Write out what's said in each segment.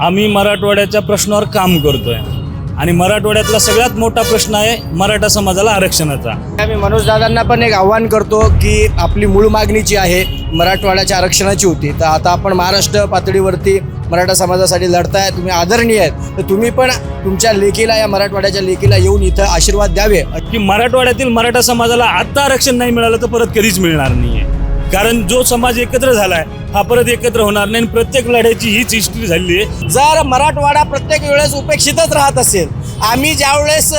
आम्ही मराठवाड्याच्या प्रश्नावर काम करतोय. आणि मराठवाड्यातला सगळ्यात मोठा प्रश्न आहे मराठा समाजाला आरक्षणाचा. आम्ही मनोज दादांना पण एक आव्हान करतो की आपली मूळ मागणी जी आहे मराठवाड्याच्या आरक्षणाची होती. तर आता आपण महाराष्ट्र पातळीवरती मराठा समाजासाठी लढताय तुम्ही आदरणीय आहेत. तर तुम्ही पण तुमच्या लेखीला या मराठवाड्याच्या लेखीला येऊन इथं आशीर्वाद द्यावे. की मराठवाड्यातील मराठा समाजाला आता आरक्षण नाही मिळालं तर परत कधीच मिळणार नाहीये. कारण जो समाज एकत्र झालाय हा परत एकत्र होणार नाही आणि प्रत्येक लढ्याची हीच हिस्ट्री झाली आहे. जर मराठवाडा प्रत्येक वेळेस उपेक्षितच राहत असेल आम्ही ज्यावेळेस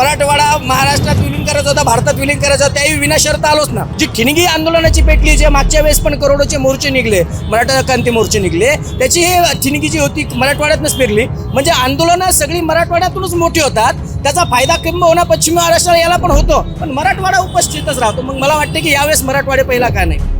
मराठवाडा महाराष्ट्रात विलीन करायचा होता भारतात विलीन करायचा होता त्याही विनाशर्त आलोच ना. जी ठिणगी आंदोलनाची पेटली जे मागच्या वेळेस पण करोडोचे मोर्चे निघले मराठा क्रांती मोर्चे निघले त्याची हे ठिणगी जी होती मराठवाड्यातनंच पेरली. म्हणजे आंदोलनं सगळी मराठवाड्यातूनच मोठी होतात. त्याचा फायदा किंबहुना पश्चिम महाराष्ट्राला याला पण होतो. पण मराठवाडा उपस्थितच राहतो. मग मला वाटतं की यावेळेस मराठवाडे पहिला का नाही?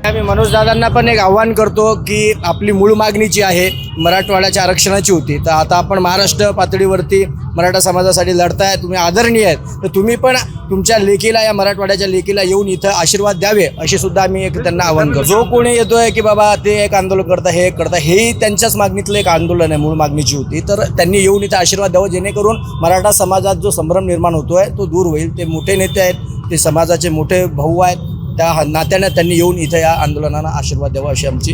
आम्ही मनोज दादांना पण एक आव्हान करतो की आपली मूळ मागणी जी आहे मराठवाड्याच्या आरक्षणाची होती तर आता आपण महाराष्ट्र पातळीवरती मराठा समाजासाठी लढताय तुम्ही आदरणीय आहेत तर तुम्ही पण तुमच्या लेखीला या मराठवाड्याच्या लेखीला येऊन इथं आशीर्वाद द्यावे असे सुद्धा आम्ही एक त्यांना आव्हान करतो. जो कोणी येतोय की बाबा ते एक आंदोलन करता हे एक करता हेही त्यांच्याच मागणीतलं एक आंदोलन आहे मूळ मागणीची होती तर त्यांनी येऊन इथं आशीर्वाद द्यावं जेणेकरून मराठा समाजात जो संभ्रम निर्माण होतोय तो दूर होईल ते मोठे नेते आहेत ते समाजाचे मोठे भाऊ आहेत त्या नात्याने त्यांनी येऊन इथं या आंदोलनाला आशीर्वाद द्यावा अशी आमची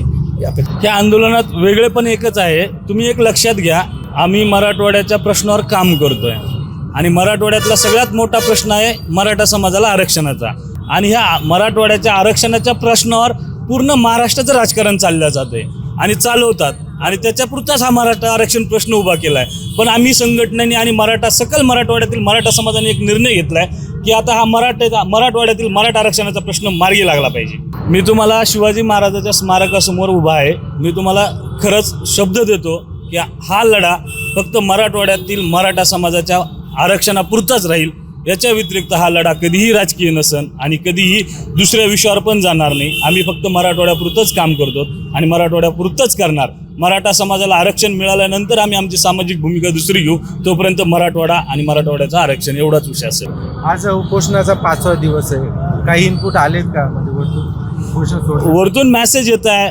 या आंदोलनात वेगळे पण एकच आहे. तुम्ही एक लक्षात घ्या आम्ही मराठवाड्याच्या प्रश्नावर काम करतोय. आणि मराठवाड्यातला सगळ्यात मोठा प्रश्न आहे मराठा समाजाला आरक्षणाचा. आणि ह्या मराठवाड्याच्या आरक्षणाच्या प्रश्नावर पूर्ण महाराष्ट्राचं राजकारण चाललं जाते आणि चालवतात. आणि त्याच्यापुरताच हा मराठा आरक्षण प्रश्न उभा केला आहे पण आम्ही संघटनेने आणि मराठा सकल मराठवाड्यातील मराठा समाजाने एक निर्णय घेतला आहे की आता हा मराठा मराठवाड्यातील मराठा आरक्षणाचा प्रश्न मार्गी लागला पाहिजे. मी तुम्हाला शिवाजी महाराजाच्या स्मारकासमोर उभा आहे. मी तुम्हाला खरंच शब्द देतो की हा लढा फक्त मराठवाड्यातील मराठा समाजाच्या आरक्षणापुरताच राहील. याच्या व्यतिरिक्त हा लढा कधीही राजकीय नसन आणि कधीही दुसऱ्या विषयावर पण जाणार नाही. आम्ही फक्त मराठवाड्यापुरतंच काम करतो आणि मराठवाड्यापुरतंच करणार. मराठा समाजाला आरक्षण मिळाल्यानंतर आम्ही आमची सामाजिक भूमिका दुसरी घेऊ. तोपर्यंत मराठवाडा आणि मराठवाड्याचं आरक्षण एवढाच विषय असेल. आज उपोषणाचा पाचवा दिवस आहे. काही इनपुट आलेत का? म्हणजे वरतून वरतून मेसेज येत आहे.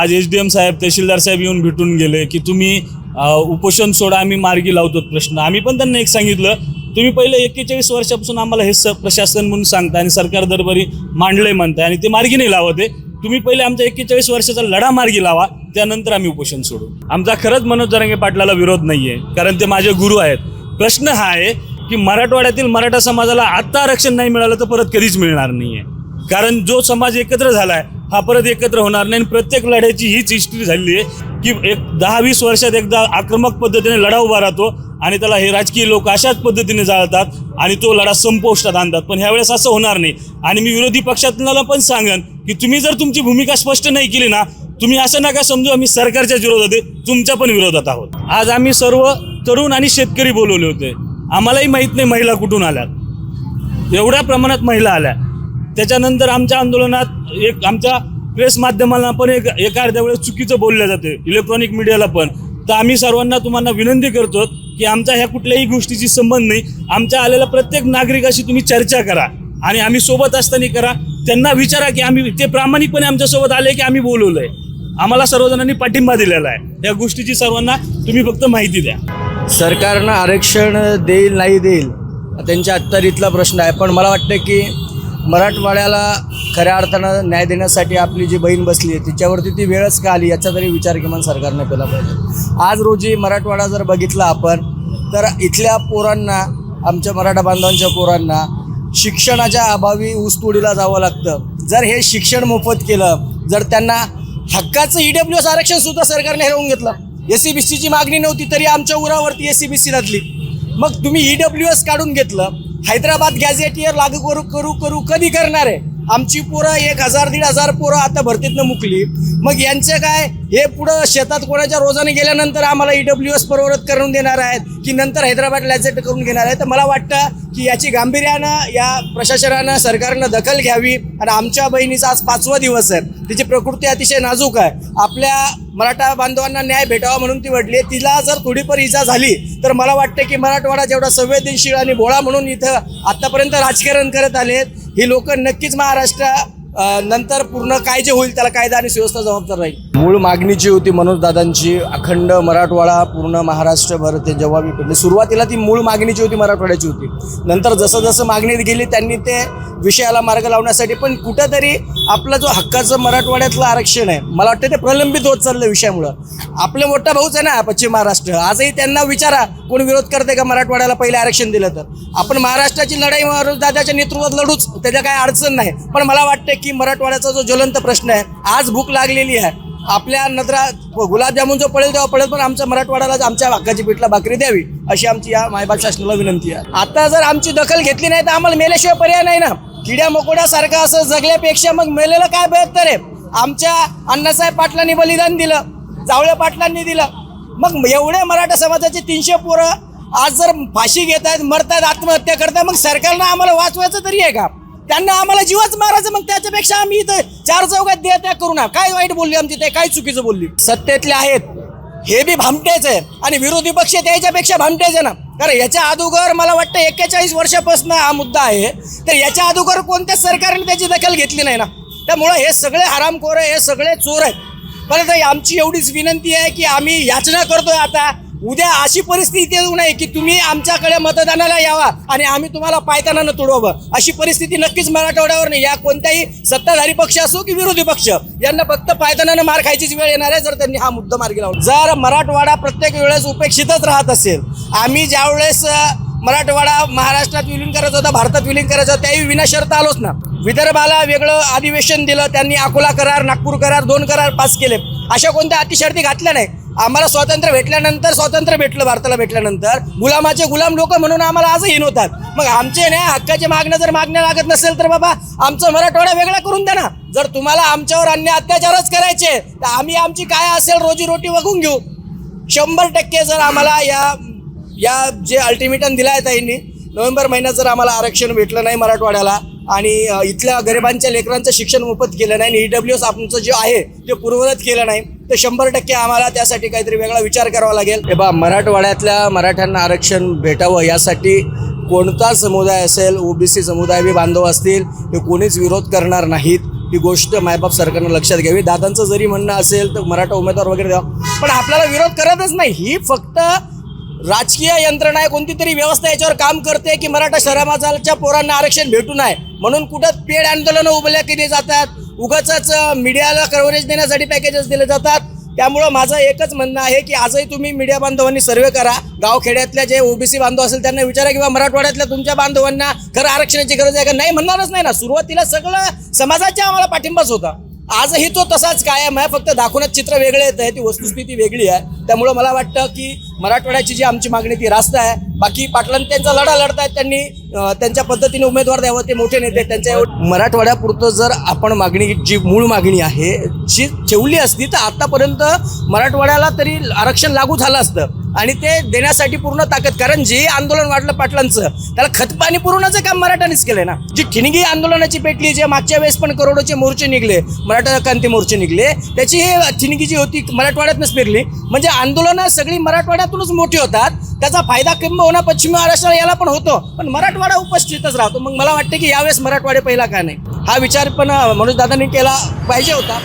आज एच डी एम साहेब तहसीलदार साहेब येऊन भेटून गेले की तुम्ही उपोषण सोडा आम्ही मार्गी लावतो प्रश्न. आम्ही पण त्यांना एक सांगितलं तुम्ही पहिले एक्केचाळीस वर्षापासून आम्हाला हे स प्रशासन म्हणून सांगता आणि सरकार दरबारी मांडलंय म्हणताय आणि ते मार्गी नाही लावत आहे. तुम्ही पहिले आमचा एक्केचाळीस वर्षाचा लढा मार्गी लावा त्यानंतर आम्ही उपोषण सोडू. आमचा खरंच मनोज जरांगे पाटलाला विरोध नाही आहे कारण ते माझे गुरु आहेत. प्रश्न हा आहे की मराठवाड्यातील मराठा समाजाला आता आरक्षण नाही मिळालं तर परत कधीच मिळणार नाही आहे कारण जो समाज एकत्र झाला आहे हा परत एकत्र होणार नाही. आणि प्रत्येक लढ्याची हीच हिस्ट्री झालेली आहे की एक दहा वीस वर्षात एकदा आक्रमक पद्धतीने लढा उभा राहतो आणि त्याला हे राजकीय लोक अशाच पद्धतीने जाळतात आणि तो लढा संपोष्टात आणतात. पण ह्यावेळेस असं होणार नाही. आणि मी विरोधी पक्षातला पण सांगेन की तुम्ही जर तुमची भूमिका स्पष्ट नाही केली ना तुम्ही असं नका समजू आम्ही सरकारच्या विरोधात आहे तुमच्या पण विरोधात आहोत. आज आम्ही सर्व तरुण आणि शेतकरी बोलवले होते. आम्हालाही माहीत नाही महिला कुठून आल्यात एवढ्या प्रमाणात महिला आल्या. त्याच्यानंतर आमच्या आंदोलनात एक आमच्या प्रेस माध्यमाला पण एक एका अर्ध्या वेळेस चुकीचं बोललं जाते इलेक्ट्रॉनिक मीडियाला पण. तर आम्ही सर्वांना तुम्हाला विनंती करतो की आमचा ह्या कुठल्याही गोष्टीची संबंध नाही. आमच्या आलेल्या प्रत्येक नागरिकाशी तुम्ही चर्चा करा आणि आम्ही सोबत असताना करा. त्यांना विचारा की आम्ही ते प्रामाणिकपणे आमच्यासोबत आले की आम्ही बोलवलंय. आम्हाला सर्वजणांनी पाठिंबा दिलेला आहे. या गोष्टीची सर्वांना तुम्ही फक्त माहिती द्या. सरकारनं आरक्षण देईल नाही देईल त्यांच्या अत्तरीतला प्रश्न आहे. पण मला वाटतं की मराठवाड्याला खऱ्या अर्थानं न्याय देण्यासाठी आपली जी बहीण बसली आहे तिच्यावरती ती वेळच का आली? याचा तरी विचार किमान सरकारने केला पाहिजे. आज रोजी मराठवाडा जर बघितला आपण तर इथल्या पोरांना आमच्या मराठा बांधवांच्या पोरांना शिक्षणाच्या अभावी ऊसतोडीला जावं लागतं. जर हे शिक्षण मोफत केलं जर त्यांना हक्काचं ई डब्ल्यू एस आरक्षण सुद्धा सरकारने हरवून घेतलं. एस सी बी सीची मागणी नव्हती तरी आमच्या उरावरती एस सी बी सी घातली मग तुम्ही ई डब्ल्यू एस काढून घेतलं हैदराबाद गॅझेटियर लागू करू करू करू कधी करणार आहे? आमची पोरं एक हजार दीड हजार पोरं आता भरतीतनं मुकली. मग यांचं काय? हे पुढं शेतात कोणाच्या रोजाने गेल्यानंतर आम्हाला ई डब्ल्यू एस परवरत करून देणार आहेत की नंतर हैदराबाद लॅझेट करून घेणार आहे तर मला वाटतं की याची गांभीर्यानं या प्रशासनानं सरकारनं दखल घ्यावी आणि आमच्या बहिणीचा आज पाचवा दिवस आहे. तिची प्रकृती अतिशय नाजूक आहे. आपल्या मराठा बांधवांना न्याय भेटावा म्हणून ती वडली तिला जर थोडीफार इजा झाली तर मला वाटतं की मराठवाडा जेवढा संवेदनशील आणि भोळा म्हणून इथं आत्तापर्यंत राजकारण करत आलेत ही लोक नक्कीच महाराष्ट्र नंतर पूर्ण काय जे होईल त्याला कायदा आणि सुव्यवस्था जबाबदार राहील. मूळ मागणी जी होती मनोजदादांची अखंड मराठवाडा पूर्ण महाराष्ट्रभर ते जेव्हा मी सुरुवातीला ती मूळ मागणी जी होती मराठवाड्याची होती. नंतर जसं जसं मागणी गेली त्यांनी ते विषयाला मार्ग लावण्यासाठी पण कुठंतरी आपला जो हक्काचं मराठवाड्यातलं आरक्षण आहे मला वाटतं ते प्रलंबित होत चाललं विषयामुळं. आपले मोठा भाऊच आहे ना पश्चिम महाराष्ट्र आजही त्यांना विचारा कोण विरोध करते का मराठवाड्याला पहिले आरक्षण दिलं तर? आपण महाराष्ट्राची लढाई दादाच्या नेतृत्वात लढूच त्याच्या काय अडचण नाही. पण मला वाटतं की मराठवाड्याचा जो ज्वलंत प्रश्न आहे आज भूक लागलेली आहे आपल्या नजरा गुलाबजामुन जो पडेल तेव्हा पडेल पण आमच्या मराठवाड्याला आमच्या भागाची पिठला भाकरी द्यावी अशी आमची या मायबाप शासनाला विनंती आहे. आता जर आमची दखल घेतली नाही तर आम्हाला मेल्याशिवाय पर्याय नाही ना. किड्या मकोड्यासारखं असं जगल्यापेक्षा मग मेलेलं काय बेहतर आहे? आमच्या अण्णासाहेब पाटलांनी बलिदान दिलं जावळे पाटलांनी दिलं. मग एवढे मराठा समाजाचे तीनशे पोरं आज जर फाशी घेत आहेत मरतात आत्महत्या करतात मग सरकारनं आम्हाला वाचवायचं तरी आहे का? त्यांना आम्हाला जीवच मारायचं मग त्याच्यापेक्षा आम्ही इथं चार चौकात द्या त्या करू ना काय वाईट बोलली आमची ते? काय चुकीचं बोलली? सत्तेतले आहेत. हे बी भामटेच आहे. आणि विरोधी पक्ष त्याच्यापेक्षा भामटेच आहे ना. कारण याच्या अगोदर मला वाटतं एक्केचाळीस वर्षापासून हा मुद्दा आहे. तर याच्या अगोदर कोणत्या सरकारने त्याची दखल घेतली नाही ना? त्यामुळं हे सगळे हरामखोर आहे हे सगळे चोर आहेत. परत आमची एवढीच विनंती आहे की आम्ही याचना करतोय आता. उद्या अशी परिस्थिती येऊ नये की तुम्ही आमच्याकडे मतदानाला यावा आणि आम्ही तुम्हाला पायताना तुडवावं. अशी परिस्थिती नक्कीच मराठवाड्यावर नाही. या कोणत्याही सत्ताधारी पक्ष असो की विरोधी पक्ष यांना फक्त पायतानानं मार खायचीच वेळ येणार आहे जर त्यांनी हा मुद्दा मार्गी लावला. जर मराठवाडा प्रत्येक वेळेस उपेक्षितच राहत असेल आम्ही ज्यावेळेस मराठवाडा महाराष्ट्रात विलीन करायचा होता भारतात विलीन करायचा होता त्याही विनाशर्त आलोच ना. विदर्भाला वेगळं अधिवेशन दिलं त्यांनी अकोला करार नागपूर करार दोन करार पास केले. अशा कोणत्या अतिशर्ती घातल्या नाही. आम्हाला स्वातंत्र्य भेटल्यानंतर स्वातंत्र्य भेटलं भारताला भेटल्यानंतर. गुलामाचे गुलाम लोक म्हणून आम्हाला आजही होतात. मग आमचे नाही हक्काचे मागण्या जर मागण्या लागत नसेल तर बाबा आमचं मराठवाडा वेगळा करून द्या ना. जर तुम्हाला आमच्यावर अन्य अत्याचारच करायचे तर आम्ही आमची काय असेल रोजीरोटी बघून घेऊ. शंभर टक्के जर आम्हाला या या जे अल्टिमेटम दिला आहे ताईंनी नोव्हेंबर महिन्यात जर आम्हाला आरक्षण भेटलं नाही मराठवाड्याला आणि इथल्या गरिबांच्या लेकरांचं शिक्षण मोफत केलं नाही आणि डब्ल्यू एस आमचं जे आहे ते पूर्ववत केलं नाही तर शंभर टक्के आम्हाला त्यासाठी काहीतरी वेगळा विचार करावा लागेल. हे बा मराठवाड्यातल्या मराठ्यांना आरक्षण भेटावं यासाठी कोणता समुदाय असेल ओबीसी समुदाय बी बांधव असतील हे कोणीच विरोध करणार नाहीत. ही गोष्ट मायबाप सरकारनं लक्षात घ्यावी. दादांचं जरी म्हणणं असेल तर मराठा उमेदवार वगैरे द्यावा. पण आपल्याला विरोध करतच नाही. ही फक्त राजकीय यंत्रणा आहे. कोणती तरी व्यवस्था याच्यावर काम करते की मराठा समाजाच्या पोरांना आरक्षण भेटू नये. म्हणून कुठं पेड आंदोलनं उभल्या केली जातात? उगाच मीडियाला कव्हरेज देण्यासाठी पॅकेजेस दिले जातात. त्यामुळं माझं एकच म्हणणं आहे की आजही तुम्ही मीडिया बांधवांनी सर्वे करा. गावखेड्यातल्या जे ओबीसी बांधव असेल त्यांना विचारा किंवा मराठवाड्यातल्या तुमच्या बांधवांना खरं आरक्षणाची गरज आहे का? नाही म्हणणारच नाही ना. सुरुवातीला सगळं समाजाच्या आम्हाला पाठिंबाच होता. आजही तो तसाच कायम आहे. फक्त दाखवण्यात चित्र वेगळे येत आहे ती वस्तुस्थिती वेगळी आहे. त्यामुळं मला वाटतं की मराठवाड्याची जी आमची मागणी ती रास्त आहे. बाकी पाटलां त्यांचा लढा लढतायत त्यांनी त्यांच्या पद्धतीने उमेदवार द्यावं ते मोठे नेते त्यांच्या मराठवाड्यापुरतं जर आपण मागणी जी मूळ मागणी आहे जी ठेवली असती तर आतापर्यंत मराठवाड्याला तरी आरक्षण लागू झालं असतं. आणि ते देण्यासाठी पूर्ण ताकद. कारण जे आंदोलन वाढलं पाटलांचं त्याला खतपाणी पुरवण्याचं काम मराठानेच केलंय ना. जी ठिणगी आंदोलनाची पेटली जे मागच्या वेळेस पण करोडोचे मोर्चे निघले मराठा क्रांती मोर्चे निघले त्याची हे ठिणगी जी होती मराठवाड्यातनंच पेरली. म्हणजे आंदोलनं सगळी मराठवाड्यातूनच मोठी होतात. त्याचा फायदा किंबहुना पश्चिम महाराष्ट्राला याला पण होतो. पण मराठवाडा उपस्थितच राहतो. मग मला वाटतं की यावेळेस मराठवाडे पहिला का नाही? हा विचार पण मनोज दादांनी केला पाहिजे होता.